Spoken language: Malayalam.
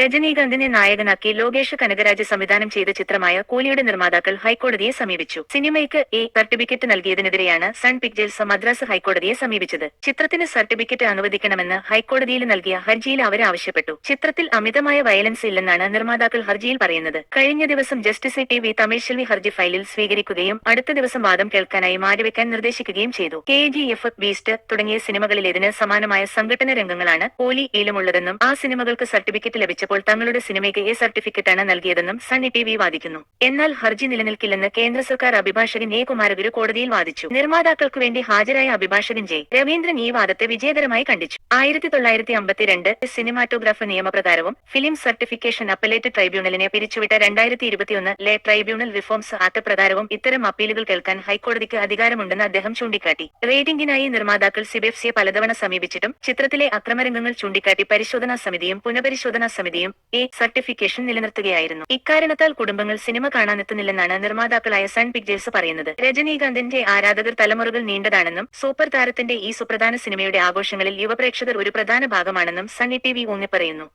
രജനീകാന്തിനെ നായകനാക്കി ലോകേഷ് കനകരാജ് സംവിധാനം ചെയ്ത ചിത്രമായ കൂലിയുടെ നിർമ്മാതാക്കൾ ഹൈക്കോടതിയെ സമീപിച്ചു. സിനിമയ്ക്ക് എ സർട്ടിഫിക്കറ്റ് നൽകിയതിനെതിരെയാണ് സൺ പിക്ചേഴ്സ് മദ്രാസ് ഹൈക്കോടതിയെ സമീപിച്ചത്. ചിത്രത്തിന് സർട്ടിഫിക്കറ്റ് അനുവദിക്കണമെന്ന് ഹൈക്കോടതിയിൽ നൽകിയ ഹർജിയിൽ അവർ ആവശ്യപ്പെട്ടു. ചിത്രത്തിൽ അമിതമായ വയലൻസ് ഇല്ലെന്നാണ് നിർമ്മാതാക്കൾ ഹർജിയിൽ പറയുന്നത്. കഴിഞ്ഞ ദിവസം justice T V Tamil Selvi ഹർജി ഫയലിൽ സ്വീകരിക്കുകയും അടുത്ത ദിവസം വാദം കേൾക്കാനായി മാറ്റിവെക്കാൻ നിർദ്ദേശിക്കുകയും ചെയ്തു. കെ ജി എഫ് ബീസ്റ്റ് തുടങ്ങിയ സിനിമകളിലേതിന് സമാനമായ സംഘടന രംഗങ്ങളാണ് പോലി ഈലുമുള്ളതെന്നും ആ സിനിമകൾക്ക് സർട്ടിഫിക്കറ്റ് ലഭിച്ചപ്പോൾ തങ്ങളുടെ സിനിമയ്ക്ക് എ സർട്ടിഫിക്കറ്റാണ് നൽകിയതെന്നും സണ്ണി ടി വി വാദിക്കുന്നു. എന്നാൽ ഹർജി നിലനിൽക്കില്ലെന്ന് കേന്ദ്ര സർക്കാർ അഭിഭാഷകൻ എ കുമാരഗുരു കോടതിയിൽ വാദിച്ചു. നിർമ്മാതാക്കൾക്ക് വേണ്ടി ഹാജരായ അഭിഭാഷകൻ ജെ രവീന്ദ്രൻ ഈ വാദത്തെ വിജയകരമായി കണ്ടിച്ചു ആയിരത്തി തൊള്ളായിരത്തി അമ്പത്തിരണ്ട് സിനിമാറ്റോഗ്രാഫ് നിയമപ്രകാരവും ഫിലിം സർട്ടിഫിക്കേഷൻ അപ്പലേറ്റ് ട്രൈബ്യൂണലിനെ പിരിച്ചുവിട്ട രണ്ടായിരത്തി ഇരുപത്തിയൊന്ന് ലെ ട്രൈബ്യൂണൽ റിഫോംസ് ആക്ട് പ്രകാരവും ഇത്തരം അപ്പീലുകൾ കേൾക്കാൻ ഹൈക്കോടതിക്ക് അധികാരമുണ്ടെന്ന് അദ്ദേഹം ചൂണ്ടിക്കാട്ടി. റേറ്റിംഗിനായി നിർമ്മാതാക്കൾ സിബിഎഫ്സിയെ പലതവണ സമീപിച്ചിട്ടും ചിത്രത്തിലെ അക്രമരംഗങ്ങൾ ചൂണ്ടിക്കാട്ടി പരിശോധനാ സമിതിയും പുനഃപരിശോധനാ സമിതിയും എ സർട്ടിഫിക്കേഷൻ നിലനിർത്തുകയായിരുന്നു. ഇക്കാരണത്താൽ കുടുംബങ്ങൾ സിനിമ കാണാനെത്തുന്നില്ലെന്നാണ് നിർമ്മാതാക്കളായ സൺ പിക്ചേഴ്സ് പറയുന്നത്. രജനീകാന്തിന്റെ ആരാധകർ തലമുറകൾ നീണ്ടതാണെന്നും സൂപ്പർ താരത്തിന്റെ ഈ സുപ്രധാന സിനിമയുടെ ആഘോഷങ്ങളിൽ യുവപ്രേക്ഷകർ ഒരു പ്രധാന ഭാഗമാണെന്നും സണ്ണി ടി വി ഊന്നി പറയുന്നു